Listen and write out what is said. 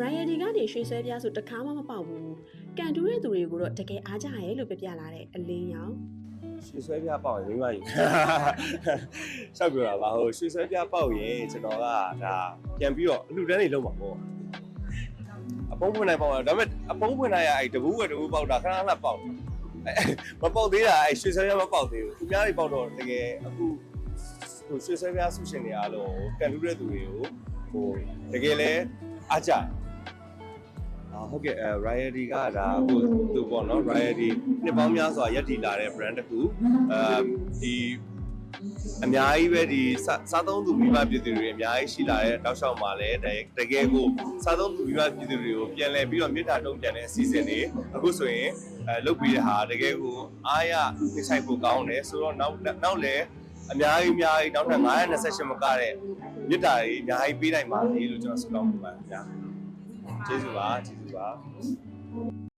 Variety ကနေရွှေဆွဲပြားဆိုတခါမှမပေါက်ဘူးကန်တူးတဲ့သူတွေကိုတော့တကယ်အားကြရဲလို့ပြပြလာတဲ့အလင်းရောင်ရွှေဆွဲပြပေါက်ရင်မိမယူရှောက်ပြောတာပါဟိုရွှေဆွဲပြပေါက်ရင်ကျွန်တော်ကဒါပြန်ပြီးတော့အလှူဒန်းနေလုံးပါပေါ့အပုံးဖွင့်နိုင်ပေါက်တာဒါပေမဲ့အပုံးဖွင့်နိုင်ရအဲ့တဘူးကတဘူးပေါက်တာခဏခဏပေါက်တယ်မပေါက်သေးတာအဲ့ရွှေဆွဲပြမပေါက်သေးဘူးသူများတွေပေါက်တော့တကယ်အခုဟိုရွှေဆွဲပြဆုရှင်တွေအားလုံးကန်တူးတဲ့သူတွေကိုဟိုတကယ်လဲအားကြတယ်အာ ဟုတ်ကဲ့အဲ Riety ကဒါဟိုသူပေါ့နော် Riety နှစ်ပေါင်းများစွာရပ်တည်လာတဲ့ brand တစ်ခုအဲဒီအများကြီးပဲဒီစားစားသုံးသူမိဘပြည်သူတွေအများကြီးရှိလာတဲ့တောက်လျှောက်မှာလည်းတတကယ်ကိုစားသုံးသူမိဘပြည်သူတွေကိုပြန်လည်ပြီးတော့မြေတားတုံးပြန်တဲ့အစီအစဉ်တွေအခုဆိုရင်အဲလုပ်ပြီးတဲ့ဟာတကယ်ကိုအားရသိဆိုင်ဖို့ကောင်းတယ်ဆိုတော့နောက်နောက်လည်းအများကြီးအများကြီးနောက်ထပ်928မကတဲ့မြေတားတွေအများကြီးပေးနိုင်ပါလေလို့ကျွန်တော်ဆုတောင်းပန်ပါတယ်ခင်ဗျာ ကျေးဇူးပါကျေးဇူးပါ